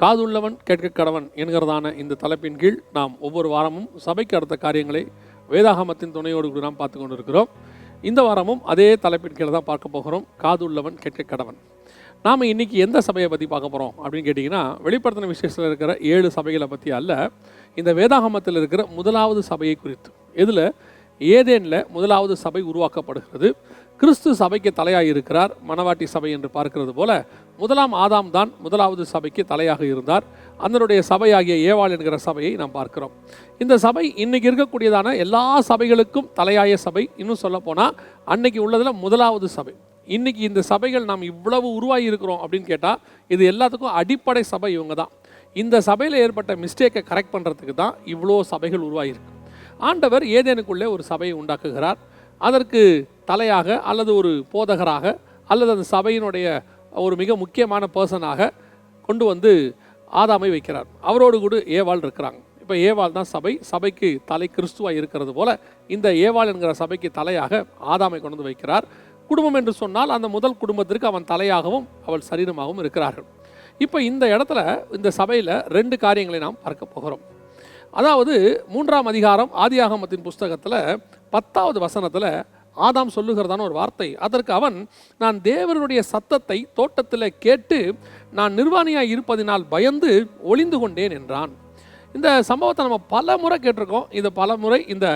காதுள்ளவன் கேட்க கடவன் என்கிறதான இந்த தலைப்பின் கீழ் நாம் ஒவ்வொரு வாரமும் சபைக்கு அடுத்த காரியங்களை வேதாகமத்தின் துணையோடு கூட நாம் பார்த்து கொண்டிருக்கிறோம். இந்த வாரமும் அதே தலைப்பின் கீழே தான் பார்க்க போகிறோம். காதுள்ளவன் கேட்க கடவன். நாம் இன்னைக்கு எந்த சபையை பற்றி பார்க்க போகிறோம் அப்படின்னு கேட்டிங்கன்னா வெளிப்படுத்தின விசேஷத்தில் இருக்கிற ஏழு சபைகளை பற்றி அல்ல இந்த வேதாகமத்தில் இருக்கிற முதலாவது சபையை குறித்து. இதில் ஏதேனில் முதலாவது சபை உருவாக்கப்படுகிறது. கிறிஸ்து சபைக்கு தலையாக இருக்கிறார் மணவாட்டி சபை என்று பார்க்கிறது போல முதலாம் ஆதாம் தான் முதலாவது சபைக்கு தலையாக இருந்தார். அதனுடைய சபையாகிய ஏவாள் என்கிற சபையை நாம் பார்க்கிறோம். இந்த சபை இன்னைக்கு இருக்கக்கூடியதான எல்லா சபைகளுக்கும் தலையாய சபை. இன்னும் சொல்ல போனால் அன்னைக்கு உள்ளதில் முதலாவது சபை. இன்னைக்கு இந்த சபைகள் நாம் இவ்வளவு உருவாகி இருக்கிறோம் அப்படின்னு கேட்டால் இது எல்லாத்துக்கும் அடிப்படை சபை இவங்க தான். இந்த சபையில் ஏற்பட்ட மிஸ்டேக்கை கரெக்ட் பண்ணுறதுக்கு தான் இவ்வளோ சபைகள் உருவாகியிருக்கு ஆண்டவர் ஏதேனுக்குள்ளே ஒரு சபையை உண்டாக்குகிறார். அதற்கு தலையாக அல்லது ஒரு போதகராக அல்லது அந்த சபையினுடைய ஒரு மிக முக்கியமான பர்சனாக கொண்டு வந்து ஆதாமை வைக்கிறார். அவரோடு கூட ஏவாள் இருக்கிறாங்க. இப்போ ஏவாள் தான் சபை. சபைக்கு தலை கிறிஸ்துவாக இருக்கிறது போல இந்த ஏவாள் என்கிற சபைக்கு தலையாக ஆதாமை கொண்டு வந்து வைக்கிறார். குடும்பம் என்று சொன்னால் அந்த முதல் குடும்பத்திற்கு அவன் தலையாகவும் அவள் சரீரமாகவும் இருக்கிறார்கள். இப்போ இந்த இடத்துல இந்த சபையில் ரெண்டு காரியங்களை நாம் பார்க்க போகிறோம். அதாவது மூன்றாம் அதிகாரம் ஆதியாகமத்தின் புஸ்தகத்தில் பத்தாவது வசனத்தில் ஆதாம் சொல்லுகிறதான ஒரு வார்த்தை. அதற்கு அவன் நான் தேவனுடைய சத்தத்தை தோட்டத்தில் கேட்டு நான் நிர்வாணியாக இருப்பதினால் பயந்து ஒளிந்து கொண்டேன் என்றான். இந்த சம்பவத்தை நம்ம பல முறை கேட்டிருக்கோம். இதை பல முறை இந்த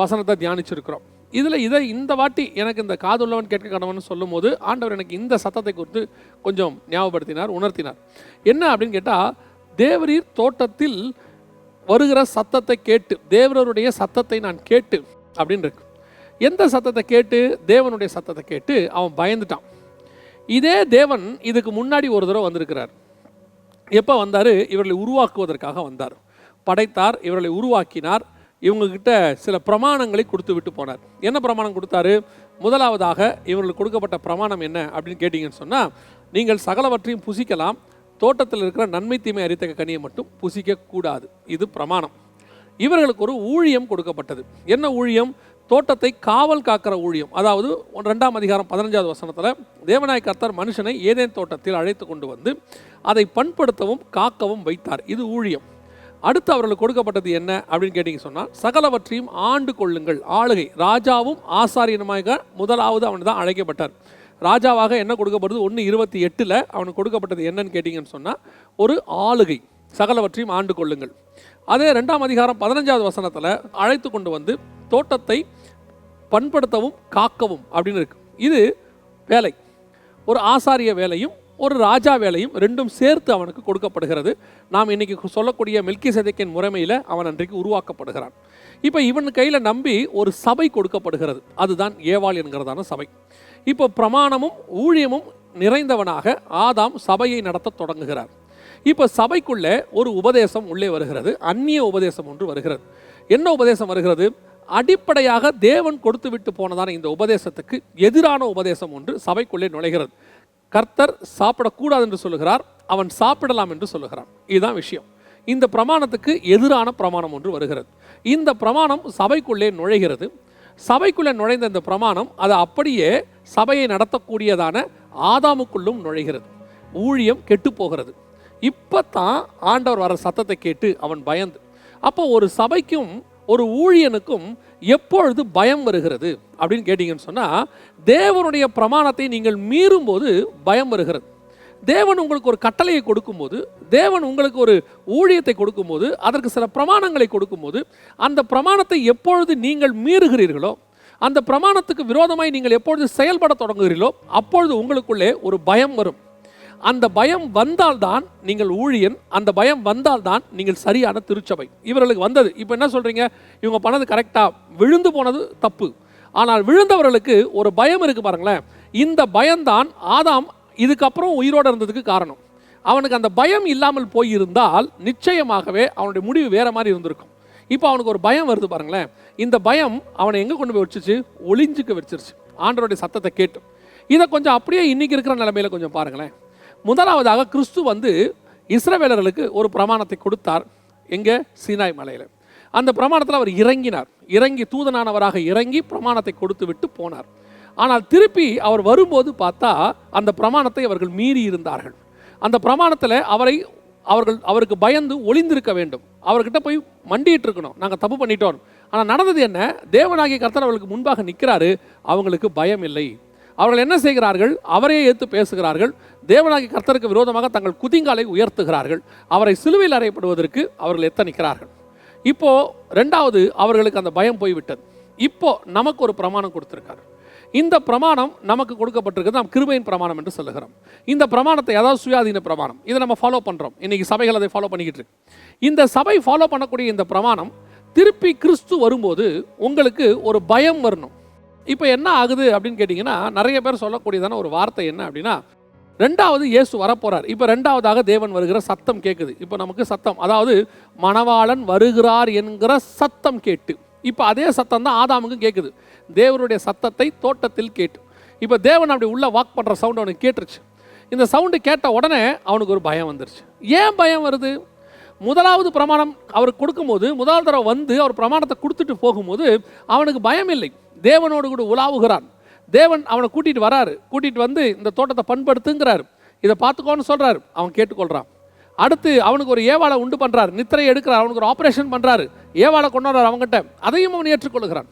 வசனத்தை தியானிச்சிருக்கிறோம். இதில் இதை இந்த வாட்டி எனக்கு இந்த காதுள்ளவன் கேட்க கடவன் சொல்லும்போது ஆண்டவர் எனக்கு இந்த சத்தத்தை குறித்து கொஞ்சம் ஞாபகப்படுத்தினார் உணர்த்தினார். என்ன அப்படின்னு கேட்டால் தேவரீர் தோட்டத்தில் வருகிற சத்தத்தை கேட்டு தேவரருடைய சத்தத்தை நான் கேட்டு அப்படின்னு இருக்கு எந்த சத்தத்தை கேட்டு தேவனுடைய சத்தத்தை கேட்டு அவன் பயந்துட்டான். இதே தேவன் இதுக்கு முன்னாடி ஒரு தடவை வந்திருக்கிறார். எப்போ வந்தார்? இவர்களை உருவாக்குவதற்காக வந்தார். படைத்தார் இவர்களை உருவாக்கினார் இவங்கக்கிட்ட சில பிரமாணங்களை கொடுத்து விட்டு போனார். என்ன பிரமாணம் கொடுத்தாரு? முதலாவதாக இவர்களுக்கு கொடுக்கப்பட்ட பிரமாணம் என்ன அப்படின்னு கேட்டிங்கன்னு சொன்னால் நீங்கள் சகலவற்றையும் புசிக்கலாம் தோட்டத்தில் இருக்கிற நன்மை தீமை அறித்த கனியை மட்டும் புசிக்க கூடாது இது பிரமாணம். இவர்களுக்கு ஒரு ஊழியம் கொடுக்கப்பட்டது. என்ன ஊழியம்? தோட்டத்தை காவல் காக்கிற ஊழியம். அதாவது ஒன்- ரெண்டாம் அதிகாரம் பதினஞ்சாவது வசனத்தில் தேவநாய கர்த்தர் மனுஷனை ஏதேன் தோட்டத்தில் அழைத்து கொண்டு வந்து அதை பண்படுத்தவும் காக்கவும் வைத்தார். இது ஊழியம். அடுத்து அவர்களுக்கு கொடுக்கப்பட்டது என்ன அப்படின்னு கேட்டிங்க சொன்னால் சகலவற்றையும் ஆண்டு கொள்ளுங்கள். ஆளுகை. ராஜாவும் ஆசாரியனுமாக முதலாவது அவன் தான் அழைக்கப்பட்டார். ராஜாவாக என்ன கொடுக்கப்படுது? ஒன்று இருபத்தி எட்டில் அவனுக்கு கொடுக்கப்பட்டது என்னன்னு கேட்டிங்கன்னு சொன்னால் ஒரு ஆளுகை. சகலவற்றையும் ஆண்டு கொள்ளுங்கள். அதே ரெண்டாம் அதிகாரம் பதினஞ்சாவது வசனத்தில் அழைத்து கொண்டு வந்து தோட்டத்தை பண்படுத்தவும் காக்கவும் அப்படின்னு இருக்கு. இது வேலை. ஒரு ஆசாரிய வேலையும் ஒரு ராஜா வேலையும் ரெண்டும் சேர்த்து அவனுக்கு கொடுக்கப்படுகிறது. நாம் இன்னைக்கு சொல்லக்கூடிய மில்கி சதைக்கின் முறைமையில் அவன் அன்றைக்கு உருவாக்கப்படுகிறான். இப்போ இவன் கையில் நம்பி ஒரு சபை கொடுக்கப்படுகிறது. அதுதான் ஏவாள் என்கிறதான சபை. இப்போ பிரமாணமும் ஊழியமும் நிறைந்தவனாக ஆதாம் சபையை நடத்த தொடங்குகிறார். இப்போ சபைக்குள்ளே ஒரு உபதேசம் உள்ளே வருகிறது. அந்நிய உபதேசம் ஒன்று வருகிறது. என்ன உபதேசம் வருகிறது? அடிப்படையாக தேவன் கொடுத்து விட்டு போனதான இந்த உபதேசத்துக்கு எதிரான உபதேசம் ஒன்று சபைக்குள்ளே நுழைகிறது. கர்த்தர் சாப்பிடக்கூடாது என்று சொல்லுகிறார் அவன் சாப்பிடலாம் என்று சொல்லுகிறான். இதுதான் விஷயம். இந்த பிரமாணத்துக்கு எதிரான பிரமாணம் ஒன்று வருகிறது. இந்த பிரமாணம் சபைக்குள்ளே நுழைகிறது. சபைக்குள்ளே நுழைந்த இந்த பிரமாணம் அது அப்படியே சபையை நடத்தக்கூடியதான ஆதாமுக்குள்ளும் நுழைகிறது. ஊழியம் கெட்டு போகிறது இப்போ தான் ஆண்டவர் வர சத்தத்தை கேட்டு அவன் பயந்து. அப்போ ஒரு சபைக்கும் ஒரு ஊழியனுக்கும் எப்பொழுது பயம் வருகிறது அப்படின்னு கேட்டிங்கன்னு சொன்னால் தேவனுடைய பிரமாணத்தை நீங்கள் மீறும்போது பயம் வருகிறது. தேவன் உங்களுக்கு ஒரு கட்டளையை கொடுக்கும்போது தேவன் உங்களுக்கு ஒரு ஊழியத்தை கொடுக்கும்போது அதற்கு சில பிரமாணங்களை கொடுக்கும்போது அந்த பிரமாணத்தை எப்பொழுது நீங்கள் மீறுகிறீர்களோ அந்த பிரமாணத்துக்கு விரோதமாய் நீங்கள் எப்பொழுது செயல்பட தொடங்குகிறீர்களோ அப்பொழுது உங்களுக்குள்ளே ஒரு பயம் வரும். அந்த பயம் வந்தால்தான் நீங்கள் ஊழியன் அந்த பயம் வந்தால்தான் நீங்கள் சரியான திருச்சபை. இவர்களுக்கு வந்தது. இப்போ என்ன சொல்கிறீங்க இவங்க பண்ணது கரெக்டாக விழுந்து போனது தப்பு. ஆனால் விழுந்தவர்களுக்கு ஒரு பயம் இருக்குது பாருங்களேன். இந்த பயம்தான் ஆதாம் இதுக்கப்புறம் உயிரோடு இருந்ததுக்கு காரணம். அவனுக்கு அந்த பயம் இல்லாமல் போயிருந்தால் நிச்சயமாகவே அவனுடைய முடிவு வேறு மாதிரி இருந்திருக்கும். இப்போ அவனுக்கு ஒரு பயம் வருது பாருங்களேன். இந்த பயம் அவனை எங்கே கொண்டு போய் வச்சுச்சு? ஒளிஞ்சுக்க வச்சிருச்சு. ஆண்டவருடைய சத்தத்தை கேட்டு. இதை கொஞ்சம் அப்படியே இன்னைக்கு இருக்கிற நிலமையில கொஞ்சம் பாருங்களேன். முதலாவதாக கிறிஸ்து வந்து இஸ்ரவேலர்களுக்கு ஒரு பிரமாணத்தை கொடுத்தார். எங்கே? சீனாய் மலையில். அந்த பிரமாணத்தில் அவர் இறங்கினார். இறங்கி தூதனானவராக இறங்கி பிரமாணத்தை கொடுத்து விட்டு போனார். ஆனால் திருப்பி அவர் வரும்போது பார்த்தா அந்த பிரமாணத்தை அவர்கள் மீறி இருந்தார்கள். அந்த பிரமாணத்தில் அவரை அவர்கள் அவருக்கு பயந்து ஒளிந்திருக்க வேண்டும். அவர்கிட்ட போய் மண்டிட்டு இருக்கணும். நாங்கள் தப்பு பண்ணிட்டோம். ஆனால் நடந்தது என்ன? தேவனாகிய கர்த்தர் அவர்களுக்கு முன்பாக நிற்கிறாரு அவங்களுக்கு பயம் இல்லை அவர்கள் என்ன செய்கிறார்கள்? அவரையே ஏற்று பேசுகிறார்கள். தேவனாகி கர்த்தருக்கு விரோதமாக தங்கள் குதிங்காலை உயர்த்துகிறார்கள். அவரை சிலுவையில் அறையப்படுவதற்கு அவர்கள் எத்தனிக்கிறார்கள்? இப்போ ரெண்டாவது அவர்களுக்கு அந்த பயம் போய்விட்டது. இப்போ நமக்கு ஒரு பிரமாணம் கொடுத்துருக்காரு. இந்த பிரமாணம் நமக்கு கொடுக்கப்பட்டிருக்கிறது. நாம் கிருபையின் பிரமாணம் என்று சொல்லுகிறோம். இந்த பிரமாணத்தை அதாவது சுயாதீன பிரமாணம். இதை நம்ம ஃபாலோ பண்ணுறோம் இன்றைக்கி சபைகள் அதை ஃபாலோ பண்ணிக்கிட்டு இருக்கு. இந்த சபை ஃபாலோ பண்ணக்கூடிய இந்த பிரமாணம் திருப்பி கிறிஸ்து வரும்போது உங்களுக்கு ஒரு பயம் வரணும். இப்போ என்ன ஆகுது அப்படின்னு கேட்டிங்கன்னா நிறைய பேர் சொல்லக்கூடியதான ஒரு வார்த்தை என்ன அப்படின்னா ரெண்டாவது இயேசு வரப்போகிறார் இப்போ ரெண்டாவதாக தேவன் வருகிற சத்தம் கேட்குது இப்போ நமக்கு சத்தம் அதாவது மணவாளன் வருகிறார் என்கிற சத்தம் கேட்டு. இப்போ அதே சத்தம் தான் ஆதாமுக்கும் கேட்குது தேவனுடைய சத்தத்தை தோட்டத்தில் கேட்டு. இப்போ தேவன் அப்படி உள்ளே வாக் பண்ணுற சவுண்ட் அவனுக்கு கேட்டுருச்சு. இந்த சவுண்டு கேட்ட உடனே அவனுக்கு ஒரு பயம் வந்துருச்சு. ஏன் பயம் வருது? முதலாவது பிரமாணம் அவருக்கு கொடுக்கும்போது முதல் தடவை வந்து அவர் பிரமாணத்தை கொடுத்துட்டு போகும்போது அவனுக்கு பயம் இல்லை தேவனோடு கூட உலாவுகிறான். தேவன் அவனை கூட்டிகிட்டு வராரு. கூட்டிகிட்டு வந்து இந்த தோட்டத்தை பண்படுத்துங்கிறாரு. இதை பார்த்துக்கோன்னு சொல்கிறாரு அவன் கேட்டுக்கொள்கிறான் அடுத்து அவனுக்கு ஒரு ஏவாளை உண்டு பண்ணுறாரு நித்திரை எடுக்கிறார். அவனுக்கு ஒரு ஆப்ரேஷன் பண்ணுறாரு ஏவாளை கொண்டு வர்றார் அவங்ககிட்ட அதையும் அவன் ஏற்றுக்கொள்கிறான்.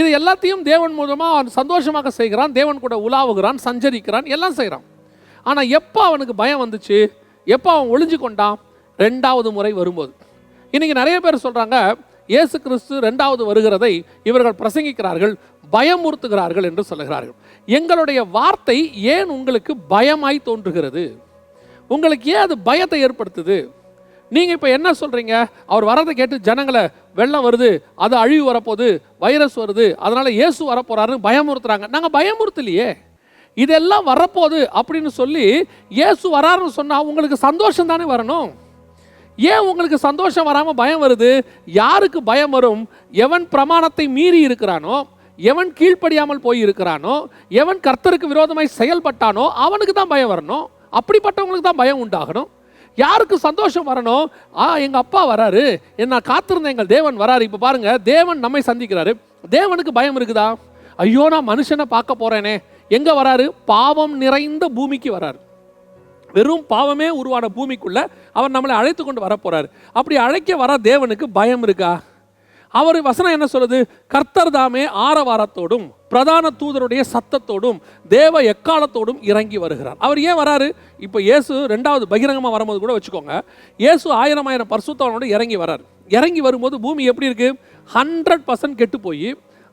இது எல்லாத்தையும் தேவன் மூலமாக அவன் சந்தோஷமாக செய்கிறான். தேவன் கூட உலாவுகிறான் சஞ்சரிக்கிறான் எல்லாம் செய்கிறான். ஆனால் எப்போ அவனுக்கு பயம் வந்துச்சு? எப்போ அவன் ஒளிஞ்சு கொண்டான்? ரெண்டாவது முறை வரும்போது. இன்றைக்கி நிறைய பேர் சொல்கிறாங்க இயேசு கிறிஸ்து ரெண்டாவது வருகிறதை இவர்கள் பிரசங்கிக்கிறார்கள் பயமுறுத்துகிறார்கள் என்று சொல்லுகிறார்கள். எங்களுடைய வார்த்தை ஏன் உங்களுக்கு பயமாய் தோன்றுகிறது? உங்களுக்கு ஏன் அது பயத்தை ஏற்படுத்துது? நீங்கள் இப்போ என்ன சொல்கிறீங்க அவர் வரதை கேட்டு ஜனங்களை வெள்ளம் வருது அது அழிவு வரப்போகுது வைரஸ் வருது அதனால் இயேசு வரப்போகிறாருன்னு பயமுறுத்துறாங்க. நாங்கள் பயமுறுத்தலையே. இதெல்லாம் வரப்போகுது அப்படின்னு சொல்லி இயேசு வராருன்னு சொன்னால் உங்களுக்கு சந்தோஷம் தானே வரணும்? ஏன் உங்களுக்கு சந்தோஷம் வராமல் பயம் வருது? யாருக்கு பயம் வரும்? எவன் பிரமாணத்தை மீறி இருக்கிறானோ எவன் கீழ்ப்படியாமல் போய் இருக்கிறானோ எவன் கர்த்தருக்கு விரோதமாய் செயல்பட்டானோ அவனுக்கு தான் பயம் வரணும். அப்படிப்பட்டவங்களுக்கு தான் பயம் உண்டாகணும். யாருக்கு சந்தோஷம் வரணும்? ஆ எங்கள் அப்பா வராரு. என்ன காத்திருந்த எங்கள் தேவன் வராரு. இப்போ பாருங்க தேவன் நம்மை சந்திக்கிறாரு. தேவனுக்கு பயம் இருக்குதா? ஐயோ நான் மனுஷனை பார்க்க போறேனே. எங்கே வராரு? பாவம் நிறைந்த பூமிக்கு வராரு. வெறும் பாவமே உருவான பூமிக்குள்ள அவர் நம்மளை அழைத்து கொண்டு வரப்போறாரு. அப்படி அழைக்க வர தேவனுக்கு பயம் இருக்கா? அவர் வசனம் என்ன சொல்லுது? கர்த்தர் தாமே ஆரவாரத்தோடும் பிரதான தூதருடைய சத்தத்தோடும் தேவ எக்காலத்தோடும் இறங்கி வருகிறார். அவர் ஏன் வராரு? இப்போ இயேசு ரெண்டாவது பகிரங்கமாக வரும்போது கூட வச்சுக்கோங்க. இயேசு ஆயிரம் ஆயிரம் பரிசுத்தவனோட இறங்கி வரார். இறங்கி வரும்போது பூமி எப்படி இருக்கு? ஹண்ட்ரட் பர்சன்ட் கெட்டு போய்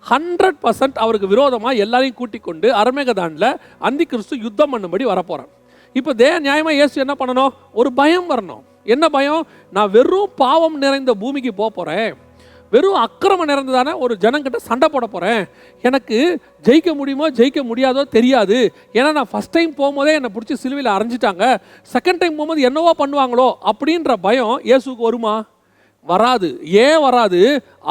ஹண்ட்ரட் பர்சன்ட் அவருக்கு விரோதமாக எல்லாரையும் கூட்டிக் கொண்டு அருமேகதானில் அந்தி கிறிஸ்து யுத்தம் பண்ணும்படி வரப்போகிறான் இப்போ தே நியாயமாக இயேசு என்ன பண்ணணும்? ஒரு பயம் வரணும். என்ன பயம்? நான் வெறும் பாவம் நிறைந்த பூமிக்கு போக போகிறேன் வெறும் அக்கிரமம் நிறைந்ததான ஒரு ஜனங்கிட்ட சண்டை போட போகிறேன் எனக்கு ஜெயிக்க முடியுமோ ஜெயிக்க முடியாதோ தெரியாது. ஏன்னா நான் ஃபஸ்ட் டைம் போகும்போதே என்னை பிடிச்சி சிலுவையில் அரைஞ்சிட்டாங்க. செகண்ட் டைம் போகும்போது என்னவோ பண்ணுவாங்களோ அப்படின்ற பயம் இயேசுக்கு வருமா? வராது. ஏன் வராது?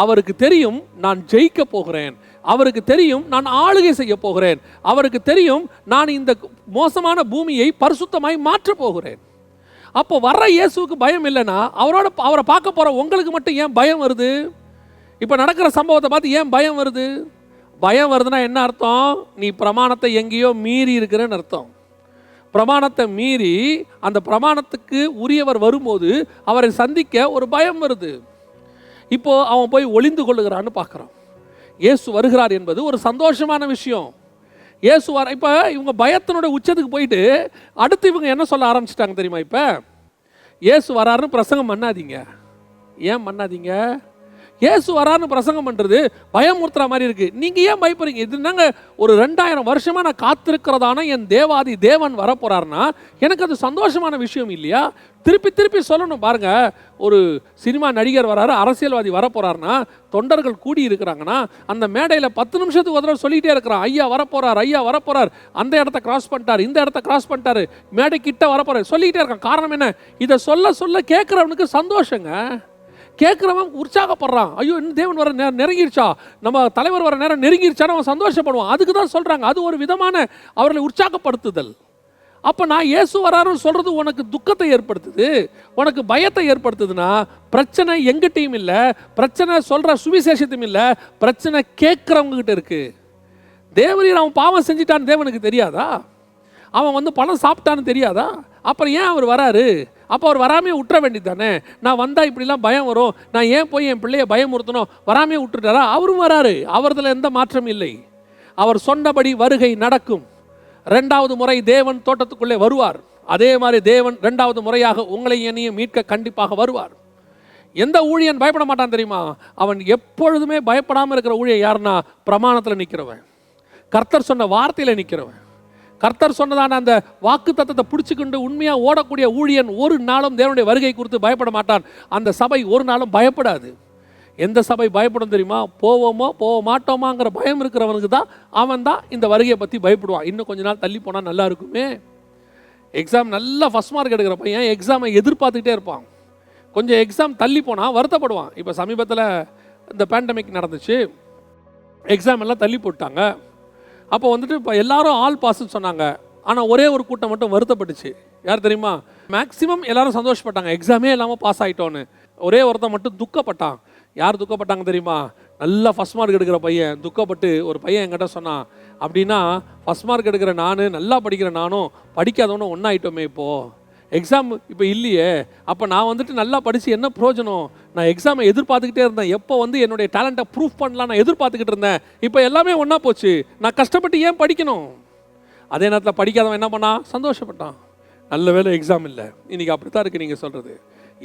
அவருக்கு தெரியும் நான் ஜெயிக்க போகிறேன். அவருக்கு தெரியும் நான் ஆளுகை செய்ய போகிறேன். அவருக்கு தெரியும் நான் இந்த மோசமான பூமியை பரிசுத்தமாய் மாற்றப் போகிறேன். அப்போ வர்ற இயேசுவுக்கு பயம் இல்லைன்னா அவரோட அவரை பார்க்க போகிற உங்களுக்கு மட்டும் ஏன் பயம் வருது? இப்போ நடக்கிற சம்பவத்தை பார்த்து ஏன் பயம் வருது? பயம் வருதுன்னா என்ன அர்த்தம்? நீ பிரமாணத்தை எங்கேயோ மீறி இருக்கிறேன்னு அர்த்தம். பிரமாணத்தை மீறி அந்த பிரமாணத்துக்கு உரியவர் வரும்போது அவரை சந்திக்க ஒரு பயம் வருது. இப்போ அவன் போய் ஒளிந்து கொள்ளுகிறான்னு பார்க்குறான் இயேசு வருகிறார் என்பது ஒரு சந்தோஷமான விஷயம். இயேசு வர இப்போ இவங்க பயத்தினோட உச்சத்துக்கு போயிட்டு அடுத்து இவங்க என்ன சொல்ல ஆரம்பிச்சிட்டாங்க தெரியுமா இப்போ? இயேசு வராருன்னு பிரசங்கம் பண்ணாதீங்க. ஏன் பண்ணாதீங்க? இயேசு வரான்னு பிரசங்கம் பண்ணுறது பயமுறுத்துற மாதிரி இருக்குது நீங்கள் ஏன் பயப்படுறீங்க? இது என்னங்க ஒரு ரெண்டாயிரம் வருஷமாக நான் காத்திருக்கிறதான என் தேவாதி தேவன் வரப்போகிறாருன்னா எனக்கு அது சந்தோஷமான விஷயம் இல்லையா? திருப்பி திருப்பி சொல்லணும். பாருங்க ஒரு சினிமா நடிகர் வராரு அரசியல்வாதி வரப்போகிறாருன்னா தொண்டர்கள் கூடி இருக்கிறாங்கன்னா அந்த மேடையில் பத்து நிமிஷத்துக்கு ஒரு தடவை இருக்கிறான். ஐயா வரப்போறார் ஐயா வரப்போறார். அந்த இடத்த கிராஸ் பண்ணிட்டார் இந்த இடத்த கிராஸ் பண்ணிட்டாரு. மேடை கிட்ட வரப்போறாரு. சொல்லிக்கிட்டே இருக்கான். காரணம் என்ன? இதை சொல்ல சொல்ல கேட்குறவனுக்கு சந்தோஷங்க. கேட்குறவன் உற்சாகப்படுறான். ஐயோ இன்னும் தேவன் வர நேரம் நெருங்கிருச்சா? நம்ம தலைவர் வர நேரம் நெருங்கிருச்சான்னு அவன் சந்தோஷப்படுவான். அதுக்கு தான் சொல்கிறாங்க அது ஒரு விதமான அவர்களை உற்சாகப்படுத்துதல். அப்போ நான் இயேசு வராருன்னு சொல்கிறது உனக்கு துக்கத்தை ஏற்படுத்துது. உனக்கு பயத்தை ஏற்படுத்துதுன்னா பிரச்சனை எங்கிட்டையும் இல்லை. பிரச்சனை சொல்கிற சுவிசேஷத்தையும் இல்லை. பிரச்சனை கேட்குறவங்க கிட்ட இருக்கு. தேவரீர் அவன் பாவம் செஞ்சிட்டான்னு தேவனுக்கு தெரியாதா? அவன் வந்து பழம் சாப்பிட்டான்னு தெரியாதா? அப்புறம் ஏன் அவர் வராரு? அப்போ அவர் வராமே விட்டுற வேண்டியது தானே நான் வந்தால் இப்படிலாம் பயம் வரும். நான் ஏன் போய் என் பிள்ளைய பயமுறுத்தணும்? வராமே விட்டுட்டாரா அவரும் வராரு. அவரதுல எந்த மாற்றம் இல்லை. அவர் சொன்னபடி வருகை நடக்கும். ரெண்டாவது முறை தேவன் தோட்டத்துக்குள்ளே வருவார். அதே மாதிரி தேவன் ரெண்டாவது முறையாக உங்களை என்னையும் மீட்க கண்டிப்பாக வருவார். எந்த ஊழியன் பயப்பட மாட்டான் தெரியுமா? அவன் எப்பொழுதுமே பயப்படாமல் இருக்கிற ஊழியன் யாருன்னா? பிரமாணத்தில் நிற்கிறவன் கர்த்தர் சொன்ன வார்த்தையில் நிற்கிறவன் கர்த்தர் சொன்னதான அந்த வாக்கு தத்தத்தை பிடிச்சிக்கொண்டு உண்மையாக ஓடக்கூடிய ஊழியன் ஒரு நாளும் தேவனுடைய வருகை குறித்து பயப்பட மாட்டான். அந்த சபை ஒரு நாளும் பயப்படாது. எந்த சபை பயப்படும் தெரியுமா? போவோமோ போக மாட்டோமாங்கிற பயம் இருக்கிறவனுக்கு தான் அவன் தான் இந்த வருகையை பற்றி பயப்படுவான். இன்னும் கொஞ்ச நாள் தள்ளி போனால் நல்லா இருக்குமே. எக்ஸாம் நல்லா ஃபஸ்ட் மார்க் எடுக்கிற பையன் எக்ஸாமை எதிர்பார்த்துக்கிட்டே இருப்பான். கொஞ்சம் எக்ஸாம் தள்ளி போனால் வருத்தப்படுவான். இப்போ சமீபத்தில் இந்த பேண்டமிக் நடந்துச்சு. எக்ஸாம் எல்லாம் தள்ளி போட்டாங்க. அப்போ வந்துட்டு இப்போ எல்லாரும் ஆல் பாஸ்ன்னு சொன்னாங்க. ஆனால் ஒரே ஒரு கூட்டம் மட்டும் வருத்தப்பட்டுச்சு. யார் தெரியுமா? மேக்ஸிமம் எல்லாரும் சந்தோஷப்பட்டாங்க. எக்ஸாமே இல்லாமல் பாஸ் ஆகிட்டோன்னு ஒரே ஒருத்தன் மட்டும் துக்கப்பட்டான். யார் துக்கப்பட்டாங்க தெரியுமா? நல்லா ஃபஸ்ட் மார்க் எடுக்கிற பையன். துக்கப்பட்டு ஒரு பையன் என்கிட்ட சொன்னான். அப்படின்னா ஃபஸ்ட் மார்க் எடுக்கிற நான் நல்லா படிக்கிற நானும் படிக்காதவனும் ஒன்றாயிட்டோமே இப்போது எக்ஸாம் இப்போ இல்லையே. அப்போ நான் வந்துட்டு நல்லா படித்து என்ன பிரயோஜனம்? நான் எக்ஸாமை எதிர்பார்த்துக்கிட்டே இருந்தேன். எப்போ வந்து என்னுடைய டேலண்ட்டை ப்ரூஃப் பண்ணலாம் நான் எதிர்பார்த்துக்கிட்டு இருந்தேன். இப்போ எல்லாமே ஒன்றா போச்சு. நான் கஷ்டப்பட்டு ஏன் படிக்கணும்? அதே நேரத்தில் படிக்காதவன் என்ன பண்ணான்? சந்தோஷப்பட்டான். நல்ல வேலை எக்ஸாம் இல்லை. இன்றைக்கி அப்படி தான் இருக்குது நீங்கள் சொல்கிறது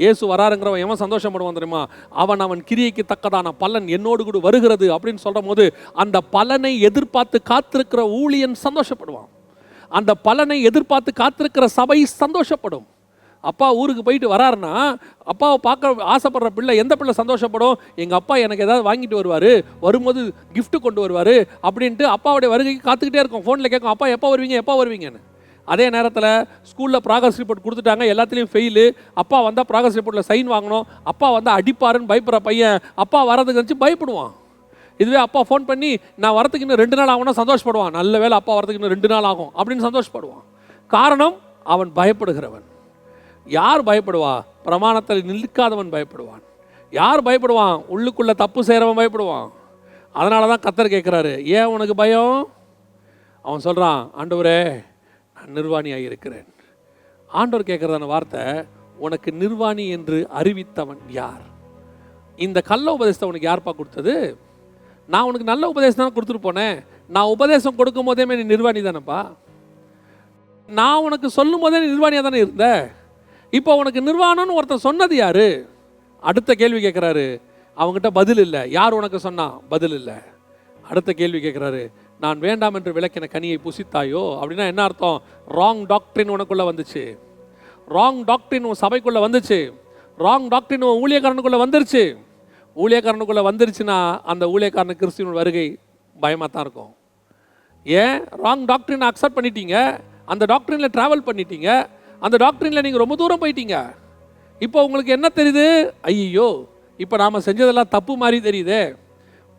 இயேசு வராருங்கிறவன் எவன் சந்தோஷப்படுவான் தெரியுமா? அவன் அவன் கிரியைக்கு தக்கதான பலன் என்னோடு கூட வருகிறது அப்படின்னு சொல்கிற போது அந்த பலனை எதிர்பார்த்து காத்திருக்கிற ஊழியன் சந்தோஷப்படுவான். அந்த பலனை எதிர்பார்த்து காத்திருக்கிற சபை சந்தோஷப்படும். அப்பா ஊருக்கு போயிட்டு வராருன்னா அப்பாவை பார்க்க ஆசைப்படுற பிள்ளை எந்த பிள்ளை சந்தோஷப்படும்? எங்கள் அப்பா எனக்கு ஏதாவது வாங்கிட்டு வருவார் வரும்போது கிஃப்ட்டு கொண்டு வருவார் அப்படின்ட்டு அப்பாவுடைய வருகைக்கு காத்துக்கிட்டே இருக்கும். ஃபோனில் கேட்கும் அப்பா எப்போ வருவீங்க? எப்போ வருவீங்கன்னு? அதே நேரத்தில் ஸ்கூலில் ப்ராக்ரஸ் ரிப்போர்ட் கொடுத்துட்டாங்க எல்லாத்துலேயும் ஃபெயிலு அப்பா வந்தால் ப்ராக்ரஸ் ரிப்போர்ட்டில் சைன் வாங்கணும். அப்பா வந்தால் அடிப்பாருன்னு பயப்படுற பையன் அப்பா வரதுக்கு வச்சு பயப்படுவான். இதுவே அப்பா ஃபோன் பண்ணி நான் வரத்துக்கு இன்னும் ரெண்டு நாள் ஆகும்னா சந்தோஷப்படுவான். நல்ல வேளை அப்பா வரத்துக்கு இன்னும் ரெண்டு நாள் ஆகும். அப்படின்னு சந்தோஷப்படுவான். காரணம் அவன் பயப்படுகிறவன். யார் பயப்படுவா? பிரமாணத்தில் நிற்காதவன் பயப்படுவான். யார் பயப்படுவான்? உள்ளுக்குள்ளே தப்பு செய்கிறவன் பயப்படுவான். அதனால தான் கத்தர் கேட்குறாரு ஏன் உனக்கு பயம்? அவன் சொல்கிறான் ஆண்டவரே நான் நிர்வாணியாக இருக்கிறேன். ஆண்டவர் கேட்குறதான வார்த்தை உனக்கு நிர்வாணி என்று அறிவித்தவன் யார்? இந்த கள்ள உபதேசத்தை உனக்கு யார்ப்பா கொடுத்தது? நான் உனக்கு நல்ல உபதேசம் தானே கொடுத்துட்டு போனேன்? நான் உபதேசம் கொடுக்கும் போதே நீ நிர்வாணி தானேப்பா. நான் உனக்கு சொல்லும் போதே நீ நிர்வாணியாக தானே இருந்த? இப்போ உனக்கு நிர்வாணம்னு ஒருத்தர் சொன்னது யார்? அடுத்த கேள்வி கேட்குறாரு அவங்ககிட்ட பதில் இல்லை. யார் உனக்கு சொன்னான் பதில் இல்லை. அடுத்த கேள்வி கேட்குறாரு நான் வேண்டாம் என்று விளக்கின கனியை புசித்தாயோ? அப்படின்னா என்ன அர்த்தம்? ராங் டாக்டரின் உனக்குள்ளே வந்துச்சு. ராங் டாக்டரின் உன் சபைக்குள்ளே வந்துச்சு. ராங் டாக்டரின் உன் ஊழியக்காரனுக்குள்ளே வந்துருச்சு. ஊழியக்காரனுக்குள்ளே வந்துருச்சுன்னா அந்த ஊழியக்காரன் கிறிஸ்துவின் வருகை பயமாக தான் இருக்கும். ஏன்? ராங் டாக்டரின் அக்செப்ட் பண்ணிட்டீங்க. அந்த டாக்டரினில் ட்ராவல் பண்ணிட்டீங்க. அந்த டாக்டரினில் நீங்கள் ரொம்ப தூரம் போயிட்டீங்க. இப்போ உங்களுக்கு என்ன தெரியுது? ஐயோ இப்போ நாம் செஞ்சதெல்லாம் தப்பு மாதிரி தெரியுதே.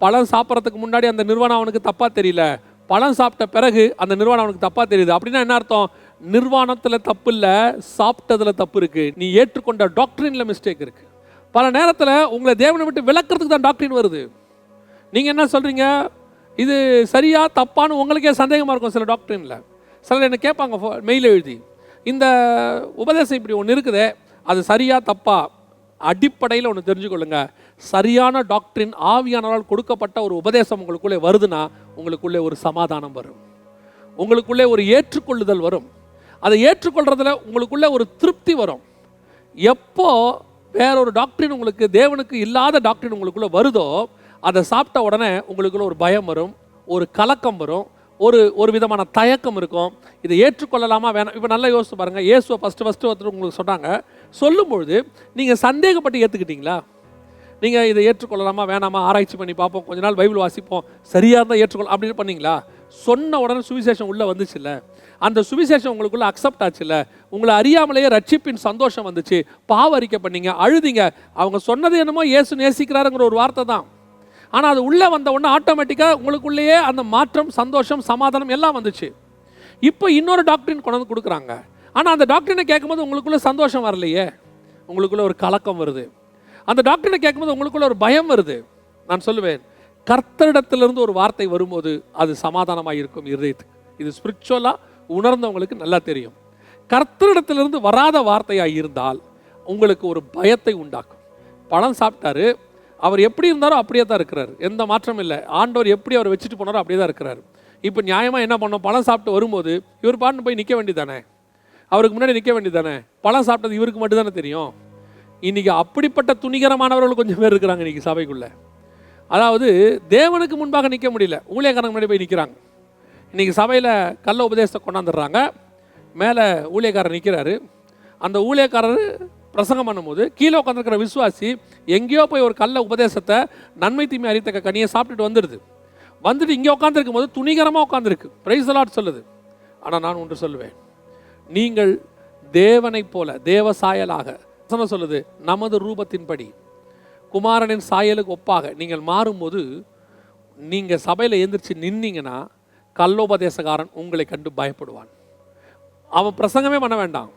பழம் சாப்பிட்றதுக்கு முன்னாடி அந்த நிர்வாணம் அவனுக்கு தப்பாக தெரியல. பழம் சாப்பிட்ட பிறகு அந்த நிர்வாணம் அவனுக்கு தப்பாக தெரியுது. அப்படின்னா என்ன அர்த்தம்? நிர்வாணத்தில் தப்பு இல்லை சாப்பிட்டதில் தப்பு இருக்குது நீ ஏற்றுக்கொண்ட டாக்டரினில் மிஸ்டேக் இருக்குது பல நேரத்தில் உங்களை தேவனை விட்டு விளக்குறதுக்கு தான் டாக்டரின் வருது. நீங்கள் என்ன சொல்கிறீங்க இது சரியா தப்பான்னு உங்களுக்கே சந்தேகமாக இருக்கும் சில டாக்டரின்ல சிலர் என்ன கேட்பாங்க மெயில் எழுதி இந்த உபதேசம் இப்படி ஒன்று இருக்குதே அது சரியா தப்பா? அடிப்படையில் ஒன்று தெரிஞ்சுக்கொள்ளுங்க. சரியான டாக்டரின் ஆவியானவரால் கொடுக்கப்பட்ட ஒரு உபதேசம் உங்களுக்குள்ளே வருதுன்னா உங்களுக்குள்ளே ஒரு சமாதானம் வரும். உங்களுக்குள்ளே ஒரு ஏற்றுக்கொள்ளுதல் வரும். அதை ஏற்றுக்கொள்றதுல உங்களுக்குள்ளே ஒரு திருப்தி வரும். எப்போ வேற ஒரு டாக்டரின் உங்களுக்கு தேவனுக்கு இல்லாத டாக்டரின் உங்களுக்குள்ளே வருதோ அதை சாப்பிட்ட உடனே உங்களுக்குள்ள ஒரு பயம் வரும் ஒரு கலக்கம் வரும் ஒரு ஒரு விதமான தயக்கம் இருக்கும். இதை ஏற்றுக்கொள்ளலாமா வேணாம்? இப்போ நல்லா யோசிச்சு பாருங்கள் இயேசுவை ஃபஸ்ட்டு ஃபஸ்ட்டு ஒருத்தர் உங்களுக்கு சொன்னாங்க. சொல்லும்பொழுது நீங்கள் சந்தேகப்பட்டு ஏற்றுக்கிட்டீங்களா நீங்கள் இதை ஏற்றுக்கொள்ளலாமா வேணாமா ஆராய்ச்சி பண்ணி பார்ப்போம் கொஞ்ச நாள் பைபிள் வாசிப்போம் சரியாக இருந்தால் ஏற்றுக்கொள்ள அப்படின்னு பண்ணீங்களா? சொன்ன உடனே சுவிசேஷம் உள்ளே வந்துச்சுல்ல? அந்த சுவிசேஷம் உங்களுக்குள்ள அக்செப்ட் ஆச்சுல்ல? உங்களை அறியாமலேயே ரட்சிப்பின் சந்தோஷம் வந்துச்சு. பாவ அறிக்கை பண்ணீங்க அழுதிங்க. அவங்க சொன்னது என்னமோ ஏசு நேசிக்கிறாருங்கிற ஒரு வார்த்தை தான். ஆனால் அது உள்ளே வந்த உடனே ஆட்டோமேட்டிக்காக உங்களுக்குள்ளேயே அந்த மாற்றம் சந்தோஷம் சமாதானம் எல்லாம் வந்துச்சு. இப்போ இன்னொரு டாக்டரின் கொண்டு வந்து கொடுக்குறாங்க. ஆனால் அந்த டாக்டரினை கேட்கும்போது உங்களுக்குள்ளே சந்தோஷம் வரலையே. உங்களுக்குள்ளே ஒரு கலக்கம் வருது. அந்த டாக்டரினை கேட்கும்போது உங்களுக்குள்ள ஒரு பயம் வருது. நான் சொல்லுவேன். கர்த்தரிடத்திலிருந்து ஒரு வார்த்தை வரும்போது அது சமாதானமாக இருக்கும் இருதயத்துக்கு. இது ஸ்பிரிச்சுவலாக உணர்ந்தவங்களுக்கு நல்லா தெரியும். கர்த்தரிடத்திலிருந்து வராத வார்த்தையாக இருந்தால் உங்களுக்கு ஒரு பயத்தை உண்டாக்கும். பழம் சாப்பிட்டாரு அவர் எப்படி இருந்தாரோ அப்படியே தான் இருக்கிறார். எந்த மாற்றம் இல்லை. ஆண்டவர் எப்படி அவர் வச்சுட்டு போனாரோ அப்படியே தான் இருக்கிறார். இப்போ நியாயமாக என்ன பண்ணோம் பழம் சாப்பிட்டு வரும்போது இவர் பாட்டு போய் நிற்க வேண்டியதானே அவருக்கு முன்னாடி நிற்க வேண்டியதானே பழம் சாப்பிட்டது இவருக்கு மட்டும்தானே தெரியும்? இன்னைக்கு அப்படிப்பட்ட துணிகரமானவர்கள் கொஞ்சம் பேர் இருக்கிறாங்க இன்றைக்கி சபைக்குள்ள. அதாவது தேவனுக்கு முன்பாக நிற்க முடியல. ஊழியக்காரங்க முன்னாடி போய் நிற்கிறாங்க இன்னைக்கு சபையில் கள்ள உபதேசத்தை கொண்டாந்துடுறாங்க. மேலே ஊழியக்காரர் நிற்கிறாரு அந்த ஊழியக்காரர் பிரசங்கம் பண்ணும்போது கீழே உட்காந்துருக்கிற விசுவாசி எங்கேயோ போய் ஒரு கள்ள உபதேசத்தை நன்மை தீமை அறித்தக்க கனியை சாப்பிட்டுட்டு வந்துடுது. வந்துட்டு இங்கே உட்காந்துருக்கும் போது துணிகரமாக உட்காந்துருக்கு பிரைஸ் அலாட் சொல்லுது. ஆனால் நான் ஒன்று சொல்லுவேன். நீங்கள் தேவனைப் போல தேவ சாயலாக சொல்லுது நமது ரூபத்தின்படி குமாரனின் சாயலுக்கு ஒப்பாக நீங்கள் மாறும்போது நீங்கள் சபையில் எழுந்திரிச்சு நின்னீங்கன்னா கல்லோபதேசக்காரன் உங்களை கண்டு பயப்படுவான். அவன் பிரசங்கமே பண்ண வேண்டாம்.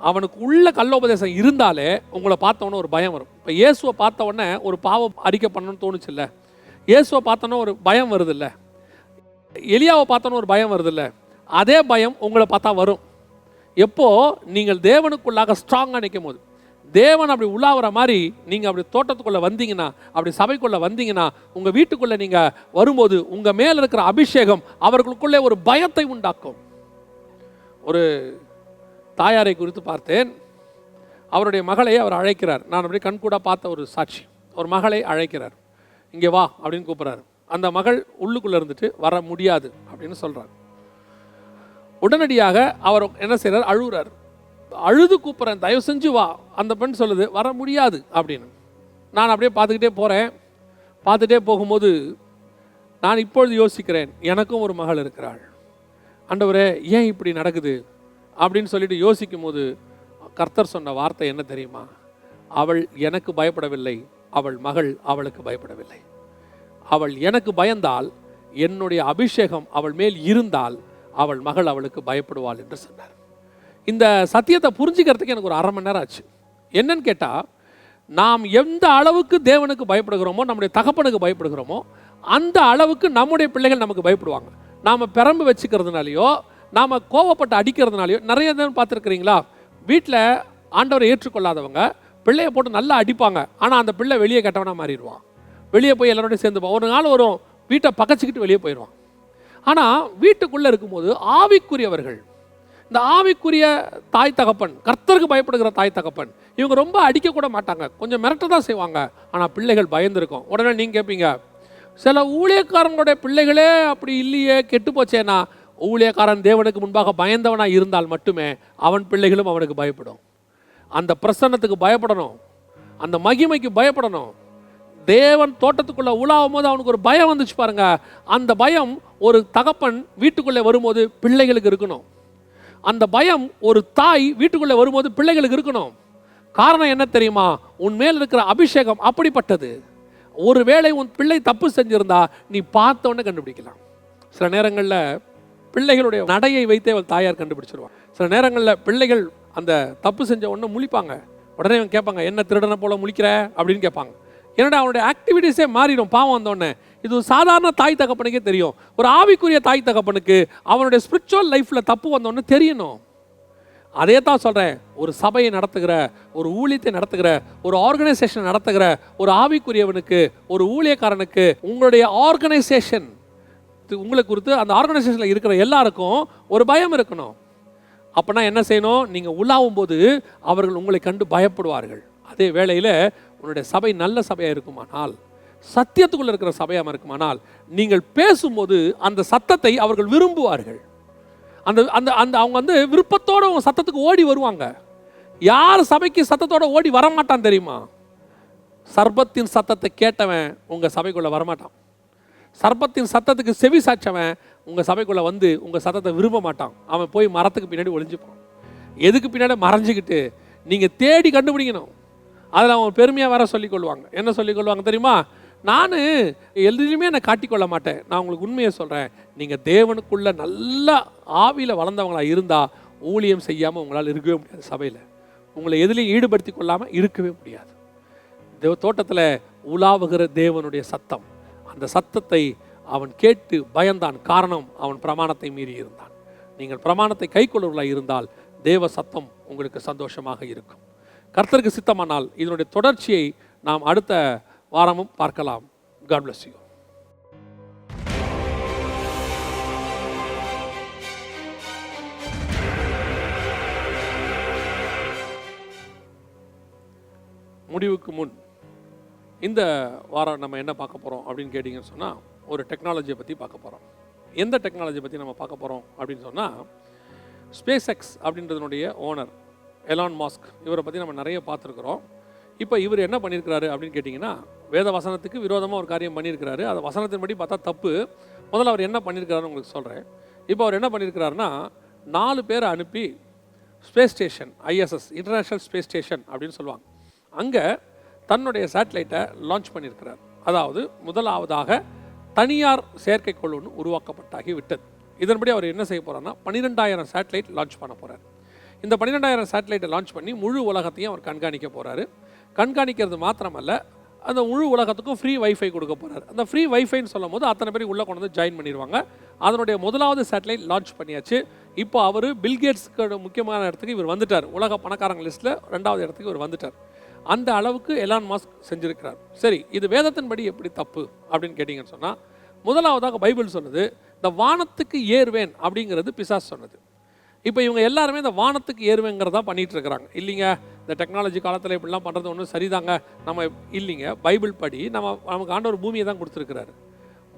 அவனுக்கு உள்ள கல்லோபதேசம் இருந்தாலே உங்களை பார்த்தவொன்னே ஒரு பயம் வரும். இப்போ இயேசுவை பார்த்த உடனே ஒரு பாவம் அறிக்கை பண்ணணும்னு தோணுச்சுல்ல? இயேசுவை பார்த்தோன்னே ஒரு பயம் வருதுல்ல? எலியாவை பார்த்தோன்னே ஒரு பயம் வருதுல்ல? அதே பயம் உங்களை பார்த்தா வரும். எப்போ? நீங்கள் தேவனுக்குள்ளாக ஸ்ட்ராங்காக நிற்கும் போது தேவன் அப்படி உள்ளாகிற மாதிரி நீங்கள் அப்படி தோட்டத்துக்குள்ளே வந்தீங்கன்னா அப்படி சபைக்குள்ளே வந்தீங்கன்னா உங்கள் வீட்டுக்குள்ளே நீங்கள் வரும்போது உங்கள் மேலே இருக்கிற அபிஷேகம் அவர்களுக்குள்ளே ஒரு பயத்தை உண்டாக்கும். ஒரு தாயாரை குறித்து பார்த்தேன். அவருடைய மகளை அவர் அழைக்கிறார். நான் அப்படியே கண்கூட பார்த்த ஒரு சாட்சி. ஒரு மகளை அழைக்கிறார். இங்கே வா அப்படின்னு கூப்பிட்றாரு. அந்த மகள் உள்ளுக்குள்ளே இருந்துட்டு வர முடியாது அப்படின்னு சொல்கிறார் உடனடியாக அவர் என்ன செய்கிறார் அழுகுறார். அழுது கூப்பிட்றேன் தயவு செஞ்சு வா. அந்த பெண் சொல்லுது வர முடியாது அப்படின்னு. நான் அப்படியே பார்த்துக்கிட்டே போகிறேன் பார்த்துட்டே போகும்போது நான் இப்பொழுது யோசிக்கிறேன் எனக்கும் ஒரு மகள் இருக்கிறாள். ஆண்டவரே ஏன் இப்படி நடக்குது? அப்படின்னு சொல்லிட்டு யோசிக்கும் போது கர்த்தர் சொன்ன வார்த்தை என்ன தெரியுமா? அவள் எனக்கு பயப்படவில்லை அவள் மகள் அவளுக்கு பயப்படவில்லை. அவள் எனக்கு பயந்தால் என்னுடைய அபிஷேகம் அவள் மேல் இருந்தால் அவள் மகள் அவளுக்கு பயப்படுவாள் என்று சொன்னார். இந்த சத்தியத்தை புரிஞ்சுக்கிறதுக்கு எனக்கு ஒரு அரை மணி நேரம் ஆச்சு. என்னன்னு கேட்டால் நாம் எந்த அளவுக்கு தேவனுக்கு பயப்படுகிறோமோ நம்முடைய தகப்பனுக்கு பயப்படுகிறோமோ அந்த அளவுக்கு நம்முடைய பிள்ளைகள் நமக்கு பயப்படுவாங்க. நாம் பெரம்பு வச்சுக்கிறதுனாலையோ நாம் கோவப்பட்டு அடிக்கிறதுனாலையோ நிறைய நேரம் பார்த்துருக்குறீங்களா? வீட்டில் ஆண்டவரை ஏற்றுக்கொள்ளாதவங்க பிள்ளையை போட்டு நல்லா அடிப்பாங்க. ஆனால் அந்த பிள்ளை வெளியே கெட்டவனாக மாறிடுவான். வெளியே போய் எல்லாரோடையும் சேர்ந்துப்பான். ஒரு நாள் வரும் வீட்டை பக்கச்சிக்கிட்டு வெளியே போயிடுவான். ஆனால் வீட்டுக்குள்ளே இருக்கும்போது ஆவிக்குரியவர்கள் இந்த ஆவிக்குரிய தாய் தகப்பன் கர்த்தருக்கு பயப்படுகிற தாய் தகப்பன் இவங்க ரொம்ப அடிக்கக்கூட மாட்டாங்க. கொஞ்சம் மிரட்ட தான் செய்வாங்க. ஆனால் பிள்ளைகள் பயந்துருக்கும். உடனே நீங்கள் கேட்பீங்க சில ஊழியக்காரங்களுடைய பிள்ளைகளே அப்படி இல்லையே கெட்டு போச்சேனா? ஊழியக்காரன் தேவனுக்கு முன்பாக பயந்தவனாக இருந்தால் மட்டுமே அவன் பிள்ளைகளும் அவனுக்கு பயப்படும். அந்த பிரசன்னத்துக்கு பயப்படணும். அந்த மகிமைக்கு பயப்படணும். தேவன் தோட்டத்துக்குள்ளே உலாவும் போது அவனுக்கு ஒரு பயம் வந்துச்சு பாருங்க. அந்த பயம் ஒரு தகப்பன் வீட்டுக்குள்ளே வரும்போது பிள்ளைகளுக்கு இருக்கணும். அந்த பயம் ஒரு தாய் வீட்டுக்குள்ளே வரும்போது பிள்ளைகளுக்கு இருக்கணும். காரணம் என்ன தெரியுமா? உன் மேல் இருக்கிற அபிஷேகம் அப்படிப்பட்டது. ஒரு வேளை உன் பிள்ளை தப்பு செஞ்சிருந்தா நீ பார்த்த உடனே கண்டுபிடிக்கலாம். சில நேரங்களில் பிள்ளைகளுடைய நடையை வைத்தே அவள் தாயார் கண்டுபிடிச்சிருவான் சில நேரங்களில் பிள்ளைகள் அந்த தப்பு செஞ்ச உடனே முழிப்பாங்க. உடனே இவன் கேட்பாங்க என்ன திருடனை போல முழிக்கிற? அப்படின்னு கேட்பாங்க. என்னடா அவனுடைய ஆக்டிவிட்டீஸே மாறிடும். பாவம் வந்தோடனே இது ஒரு சாதாரண தாய் தகப்பனுக்கே தெரியும். ஒரு ஆவிக்குரிய தாய் தகப்பனுக்கு அவனுடைய ஸ்பிரிச்சுவல் லைஃப்பில் தப்பு வந்தோன்னு தெரியணும். அதே தான் சொல்கிறேன் ஒரு சபையை நடத்துகிற ஒரு ஊழியத்தை நடத்துகிற ஒரு ஆர்கனைசேஷன் நடத்துகிற ஒரு ஆவிக்குரியவனுக்கு ஒரு ஊழியக்காரனுக்கு உங்களுடைய ஆர்கனைசேஷன் உங்களை குறித்து அந்த ஆர்கனைசேஷனில் இருக்கிற எல்லாருக்கும் ஒரு பயம் இருக்கணும். அப்போனா என்ன செய்யணும்? நீங்கள் உள்ளாவும் போது அவர்கள் உங்களை கண்டு பயப்படுவார்கள். அதே வேளையில் உன்னுடைய சபை நல்ல சபையாக இருக்குமானால் சத்தியத்துக்குள்ள இருக்கிற சபையாக இருக்குமானால் நீங்கள் பேசும்போது அந்த சத்தத்தை அவர்கள் விரும்புவார்கள். அந்த அந்த அந்த அவங்க வந்து விருப்பத்தோட அவங்க சத்தத்துக்கு ஓடி வருவாங்க. யார் சபைக்கு சத்தத்தோட ஓடி வரமாட்டான் தெரியுமா? சர்பத்தின் சத்தத்தை கேட்டவன் உங்கள் சபைக்குள்ளே வரமாட்டான். சர்பத்தின் சத்தத்துக்கு செவி சாய்ச்சவன் உங்கள் சபைக்குள்ளே வந்து உங்கள் சத்தத்தை விரும்ப மாட்டான். அவன் போய் மரத்துக்கு பின்னாடி ஒளிஞ்சுப்பான் எதுக்கு பின்னாடி மறைஞ்சிக்கிட்டு? நீங்கள் தேடி கண்டுபிடிக்கணும். அதில் அவன் பெருமையாக வர சொல்லிக்கொள்வாங்க என்ன சொல்லிக்கொள்வாங்க தெரியுமா? நான் எதுலையுமே என்னை காட்டிக்கொள்ள மாட்டேன். நான் உங்களுக்கு உண்மையை சொல்கிறேன் நீங்கள் தேவனுக்குள்ள நல்ல ஆவியில் வளர்ந்தவங்களாக இருந்தால் ஊழியம் செய்யாமல் உங்களால் இருக்கவே முடியாது சபையில். உங்களை எதுலையும் ஈடுபடுத்தி கொள்ளாமல் இருக்கவே முடியாது. தேவ தோட்டத்தில் உலாவுகிற தேவனுடைய சத்தம். அந்த சத்தத்தை அவன் கேட்டு பயந்தான். காரணம் அவன் பிரமாணத்தை மீறி இருந்தான். நீங்கள் பிரமாணத்தை கைக்கொள்ளவர்களாக இருந்தால் தேவ சத்தம் உங்களுக்கு சந்தோஷமாக இருக்கும். கர்த்தருக்கு சித்தமானால் இதனுடைய தொடர்ச்சியை நாம் அடுத்த வாரமும் பார்க்கலாம். காட் பிளஸ் யூ முடிவுக்கு முன் இந்த வாரம் நம்ம என்ன பார்க்க போகிறோம் அப்படின்னு கேட்டிங்கன்னு சொன்னால் ஒரு டெக்னாலஜியை பற்றி பார்க்க போகிறோம் எந்த டெக்னாலஜி பற்றி நம்ம பார்க்க போகிறோம் அப்படின்னு சொன்னால் ஸ்பேஸ் எக்ஸ் அப்படின்றதுனுடைய ஓனர் எலான் மாஸ்க் இவரை பற்றி நம்ம நிறைய பார்த்துருக்குறோம். இப்போ இவர் என்ன பண்ணியிருக்கிறாரு அப்படின்னு கேட்டிங்கன்னா வேத வசனத்துக்கு விரோதமாக ஒரு காரியம் பண்ணியிருக்கிறாரு அதை வசனத்தின்படி பார்த்தா தப்பு. முதல்ல அவர் என்ன பண்ணியிருக்கிறாருன்னு உங்களுக்கு சொல்கிறேன் இப்போ அவர் என்ன பண்ணியிருக்கிறாருன்னா நாலு பேரை அனுப்பி space station ISS international space station அப்படின்னு சொல்லுவாங்க. அங்கே தன்னுடைய சேட்டலைட்டை லான்ச் பண்ணியிருக்கிறார் அதாவது முதலாவதாக தனியார் செயற்கைக்கோள் ஒன்று உருவாக்கப்பட்டாகி விட்டது. இதன்படி அவர் என்ன செய்ய போகிறார்னா பன்னிரெண்டாயிரம் சேட்டலைட் லான்ச் பண்ண போகிறார் இந்த பன்னிரெண்டாயிரம் சேட்டலைட்டை லான்ச் பண்ணி முழு உலகத்தையும் அவர் கண்காணிக்க போகிறாரு கண்காணிக்கிறது மாத்திரமல்ல அந்த முழு உலகத்துக்கும் ஃப்ரீ வைஃபை கொடுக்க போகிறார் அந்த ஃப்ரீ வைஃபைன்னு சொல்லும் போது அத்தனை பேர் உள்ளே கொண்டு வந்து ஜாயின் பண்ணிடுவாங்க அதனுடைய முதலாவது சேட்டலைட் லான்ச் பண்ணியாச்சு. இப்போ அவர் பில்கேட்ஸ்க்கு முக்கியமான இடத்துக்கு இவர் வந்துட்டார். உலக பணக்காரங்க லிஸ்ட்டில் ரெண்டாவது இடத்துக்கு இவர் வந்துட்டார். அந்த அளவுக்கு எலான் மாஸ்க் செஞ்சுருக்கிறார். சரி இது வேதத்தின்படி எப்படி தப்பு அப்படின்னு கேட்டிங்கன்னு சொன்னால் முதலாவதாக பைபிள் சொன்னது இந்த வானத்துக்கு ஏறுவேன் அப்படிங்கிறது பிசாஸ் சொன்னது. இப்போ இவங்க எல்லாருமே இந்த வானத்துக்கு ஏறுவேங்கிறதா பண்ணிகிட்டு இருக்கிறாங்க இல்லைங்க இந்த டெக்னாலஜி காலத்தில் இப்படிலாம் பண்ணுறது ஒன்றும் சரிதாங்க. நம்ம இல்லைங்க பைபிள் படி நம்ம நமக்கு ஆண்டவர் பூமியை தான் கொடுத்துருக்கிறாரு.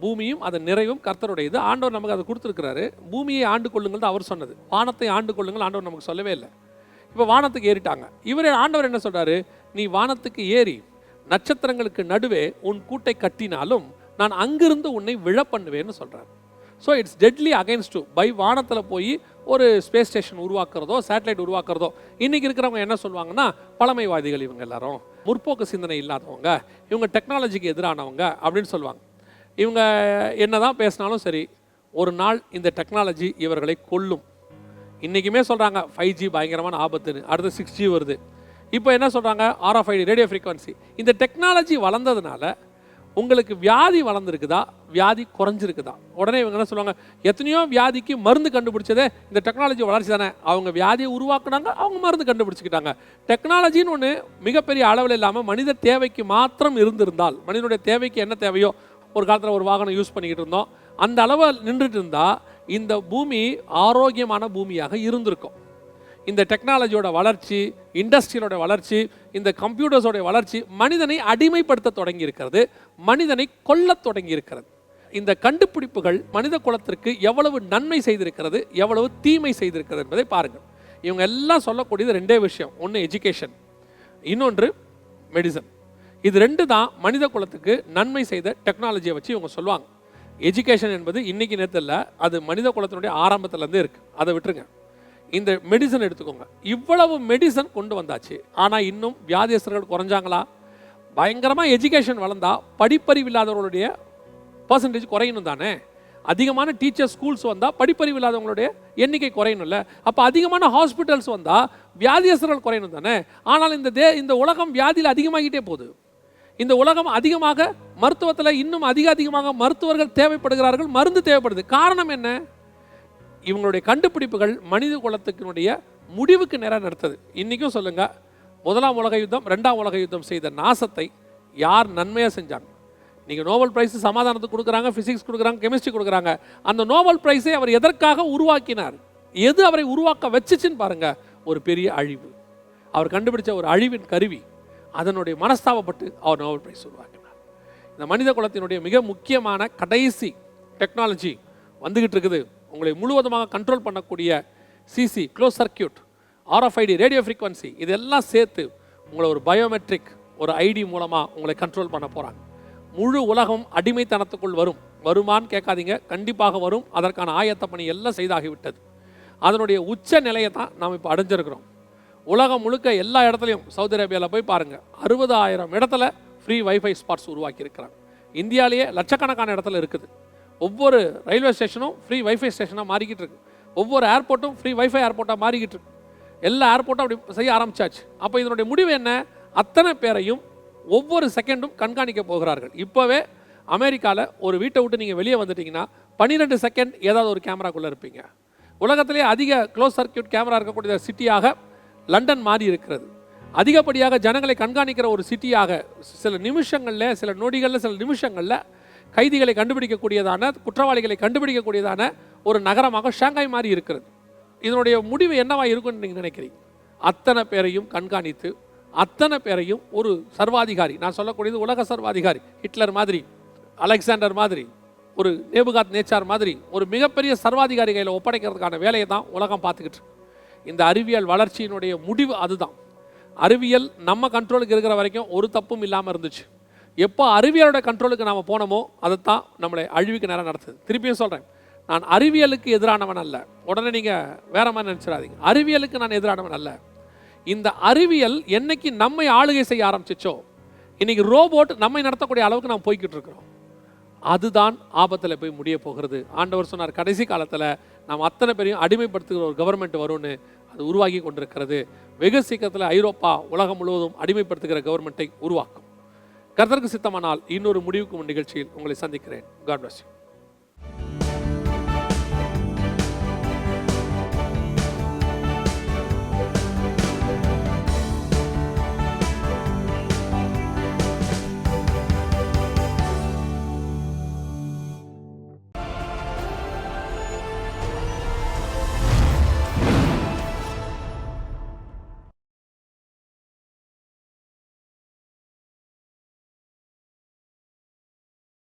பூமியும் அதன் நிறைவும் கர்த்தருடையது. ஆண்டவர் நமக்கு அதை கொடுத்துருக்கிறாரு. பூமியை ஆண்டு கொள்ளுங்கள் தான் அவர் சொன்னது. வானத்தை ஆண்டு கொள்ளுங்கள் ஆண்டவர் நமக்கு சொல்லவே இல்லை. இப்போ வானத்துக்கு ஏறிட்டாங்க. இவர் ஆண்டவர் என்ன சொல்கிறாரு நீ வானத்துக்கு ஏறி நட்சத்திரங்களுக்கு நடுவே உன் கூட்டை கட்டினாலும் நான் அங்கிருந்து உன்னை விழ பண்ணுவேன்னு சொல்கிறார் so it's deadly against to by வானத்தில் போய் ஒரு ஸ்பேஸ் ஸ்டேஷன் உருவாக்குறதோ சேட்டலைட் உருவாக்குறதோ இன்றைக்கி இருக்கிறவங்க என்ன சொல்லுவாங்கன்னா பழமைவாதிகள் இவங்க எல்லாரும். முற்போக்கு சிந்தனை இல்லாதவங்க இவங்க டெக்னாலஜிக்கு எதிரானவங்க அப்படின்னு சொல்லுவாங்க. இவங்க என்னதான் பேசினாலும் சரி ஒரு நாள் இந்த டெக்னாலஜி இவர்களை கொல்லும். இன்றைக்குமே சொல்கிறாங்க ஃபைவ் ஜி பயங்கரமான ஆபத்துன்னு. அடுத்து சிக்ஸ் ஜி வருது. இப்போ என்ன சொல்கிறாங்க ஆர்எஃப்ஐடி ரேடியோ ஃப்ரீக்வன்சி இந்த டெக்னாலஜி வளர்ந்ததுனால உங்களுக்கு வியாதி வளர்ந்துருக்குதா? வியாதி குறைஞ்சிருக்குதா? உடனே இவங்க என்ன சொல்லுவாங்க எத்தனையோ வியாதிக்கு மருந்து கண்டுபிடிச்சதே இந்த டெக்னாலஜி வளர்ச்சி தானே. அவங்க வியாதியை உருவாக்குனாங்க அவங்க மருந்து கண்டுபிடிச்சிக்கிட்டாங்க. டெக்னாலஜின்னு ஒன்று மிகப்பெரிய அளவில் இல்லாமல் மனித தேவைக்கு மாத்திரம் இருந்திருந்தால் மனிதனுடைய தேவைக்கு என்ன தேவையோ ஒரு காலத்தில் ஒரு வாகனம் யூஸ் பண்ணிக்கிட்டு இருந்தோம். அந்த அளவு நின்றுட்டு இருந்தால் இந்த பூமி ஆரோக்கியமான பூமியாக இருந்திருக்கும். இந்த டெக்னாலஜியோட வளர்ச்சி இண்டஸ்ட்ரியலோட வளர்ச்சி இந்த கம்ப்யூட்டர்ஸோட வளர்ச்சி மனிதனை அடிமைப்படுத்த தொடங்கி இருக்கிறது மனிதனை கொல்லத் தொடங்கி இருக்கிறது இந்த கண்டுபிடிப்புகள் மனித குலத்திற்கு எவ்வளவு நன்மை செய்திருக்கிறது எவ்வளவு தீமை செய்திருக்கிறது என்பதை பாருங்கள். இவங்க எல்லாம் சொல்லக்கூடியது ரெண்டே விஷயம். ஒன்று எஜுகேஷன் இன்னொன்று மெடிசன் இது ரெண்டு தான் மனித குலத்துக்கு நன்மை செய்த டெக்னாலஜியை வச்சு இவங்க சொல்லுவாங்க. எஜுகேஷன் என்பது இன்னைக்கு நேரத்தில் இல்லை அது மனித குலத்தினுடைய ஆரம்பத்துலேருந்தே இருக்குது அதை விட்டுருங்க. இந்த மெடிசன் எடுத்துக்கோங்க. இவ்வளவு மெடிசன் கொண்டு வந்தாச்சு. ஆனால் இன்னும் வியாதியஸ்தர்கள் குறைஞ்சாங்களா? பயங்கரமாக எஜுகேஷன் வளர்ந்தா படிப்பறிவு இல்லாதவர்களுடைய பர்சன்டேஜ் குறையணும் தானே? அதிகமான டீச்சர் ஸ்கூல்ஸ் வந்தால் படிப்பறிவு இல்லாதவங்களுடைய எண்ணிக்கை குறையணும்ல அப்போ அதிகமான ஹாஸ்பிட்டல்ஸ் வந்தால் வியாதியஸ்தர்கள் குறையணும் தானே? ஆனால் இந்த தே இந்த உலகம் வியாதியில் அதிகமாகிட்டே போகுது. இந்த உலகம் அதிகமாக மருத்துவத்தில் இன்னும் அதிக அதிகமாக மருத்துவர்கள் தேவைப்படுகிறார்கள் மருந்து தேவைப்படுது. காரணம் என்ன? இவங்களுடைய கண்டுபிடிப்புகள் மனித குலத்துக்கினுடைய முடிவுக்கு நேராக நடத்தது. இன்றைக்கும் சொல்லுங்கள் முதலாம் உலக யுத்தம் ரெண்டாம் உலக யுத்தம் செய்த நாசத்தை யார் நன்மையாக செஞ்சாங்க? நீங்கள் நோபல் பிரைஸ் சமாதானத்துக்கு கொடுக்குறாங்க ஃபிசிக்ஸ் கொடுக்குறாங்க கெமிஸ்ட்ரி கொடுக்குறாங்க. அந்த நோபல் பிரைஸை அவர் எதற்காக உருவாக்கினார்? எது அவரை உருவாக்க வச்சுச்சுன்னு பாருங்கள் ஒரு பெரிய அழிவு. அவர் கண்டுபிடிச்ச ஒரு அழிவின் கருவி அதனுடைய மனஸ்தாபப்பட்டு அவர் நோபல் பிரைஸ் உருவாக்கினார். இந்த மனித குலத்தினுடைய மிக முக்கியமான கடைசி டெக்னாலஜி வந்துக்கிட்டு இருக்குது. உங்களை முழுவதுமாக கண்ட்ரோல் பண்ணக்கூடிய CC close circuit RFID radio frequency இதெல்லாம் சேர்த்து உங்களை ஒரு பயோமெட்ரிக் ஒரு ஐடி மூலமாக உங்களை கண்ட்ரோல் பண்ண போகிறாங்க முழு உலகம் அடிமைத்தனத்துக்குள் வரும். வருமான்னு கேட்காதீங்க. கண்டிப்பாக வரும். அதற்கான ஆயத்த பணி எல்லாம் செய்தாகிவிட்டது. அதனுடைய உச்ச நிலையை தான் நாம் இப்போ அடைஞ்சிருக்கிறோம். உலகம் முழுக்க எல்லா இடத்துலையும் சவுதி அரேபியாவில் போய் பாருங்கள் அறுபதாயிரம் இடத்துல ஃப்ரீ வைஃபை ஸ்பாட்ஸ் உருவாக்கி இருக்கிறாங்க இந்தியாவிலேயே லட்சக்கணக்கான இடத்துல இருக்குது. ஒவ்வொரு ரயில்வே ஸ்டேஷனும் ஃப்ரீ வைஃபை ஸ்டேஷனாக மாறிக்கிட்டு இருக்கு. ஒவ்வொரு ஏர்போர்ட்டும் ஃப்ரீ வைஃபை ஏர்போர்ட்டாக மாறிக்கிட்டு இருக்கு. எல்லா ஏர்போர்ட்டும் அப்படி செய்ய ஆரம்பிச்சாச்சு. அப்போ இதனுடைய முடிவு என்ன? அத்தனை பேரையும் ஒவ்வொரு செகண்டும் கண்காணிக்க போகிறார்கள். இப்போவே அமெரிக்காவில் ஒரு வீட்டை விட்டு நீங்கள் வெளியே வந்துட்டீங்கன்னா பன்னிரெண்டு செகண்ட் ஏதாவது ஒரு கேமராக்குள்ளே இருப்பீங்க. உலகத்திலே அதிக க்ளோஸ் சர்க்கியூட் கேமரா இருக்கக்கூடிய சிட்டியாக லண்டன் மாறி இருக்கிறது. அதிகப்படியாக ஜனங்களை கண்காணிக்கிற ஒரு சிட்டியாக சில நிமிஷங்களில் சில நொடிகளில் சில நிமிஷங்களில் கைதிகளை கண்டுபிடிக்கக்கூடியதான குற்றவாளிகளை கண்டுபிடிக்கக்கூடியதான ஒரு நகரமாக ஷாங்காய் மாறி இருக்கிறது. இதனுடைய முடிவு என்னவா இருக்கும்னு நீங்கள் நினைக்கிறீங்க? அத்தனை பேரையும் கண்காணித்து அத்தனை பேரையும் ஒரு சர்வாதிகாரி நான் சொல்லக்கூடியது உலக சர்வாதிகாரி ஹிட்லர் மாதிரி அலெக்சாண்டர் மாதிரி ஒரு நேபுகாத் நேச்சார் மாதிரி ஒரு மிகப்பெரிய சர்வாதிகாரி கையில் ஒப்படைக்கிறதுக்கான வேலையை தான் உலகம் பார்த்துக்கிட்டு இந்த அறிவியல் வளர்ச்சியினுடைய முடிவு அதுதான். அறிவியல் நம்ம கண்ட்ரோலுக்கு இருக்கிற வரைக்கும் ஒரு தப்பும் இல்லாமல் இருந்துச்சு. எப்போ அறிவியலோட கண்ட்ரோலுக்கு நாம் போனோமோ அதை தான் நம்மளை அழிவுக்கு நேரம் நடத்துது. திருப்பியும் சொல்கிறேன் நான் அறிவியலுக்கு எதிரானவன் அல்ல. உடனே நீங்கள் வேற மாதிரி நினச்சிடாதீங்க. அறிவியலுக்கு நான் எதிரானவன் அல்ல. இந்த அறிவியல் என்னைக்கு நம்மை ஆளுகை செய்ய ஆரம்பிச்சிச்சோ இன்றைக்கி ரோபோட் நம்மை நடத்தக்கூடிய அளவுக்கு நாம் போய்கிட்டு இருக்கிறோம். அதுதான் ஆபத்தில் போய் முடிய போகிறது. ஆண்டவர் சொன்னார் கடைசி காலத்தில் நாம் அத்தனை பேரையும் அடிமைப்படுத்துகிற ஒரு கவர்மெண்ட் வரும்னு அது உருவாகி கொண்டிருக்கிறது. வெகு சீக்கிரத்தில் ஐரோப்பா உலகம் முழுவதும் அடிமைப்படுத்துகிற கவர்மெண்ட்டை உருவாக்கும். கர்த்தருக்கு சித்தமானால் இன்னொரு முடிவுக்கும் நிகழ்ச்சியில் உங்களை சந்திக்கிறேன். God bless you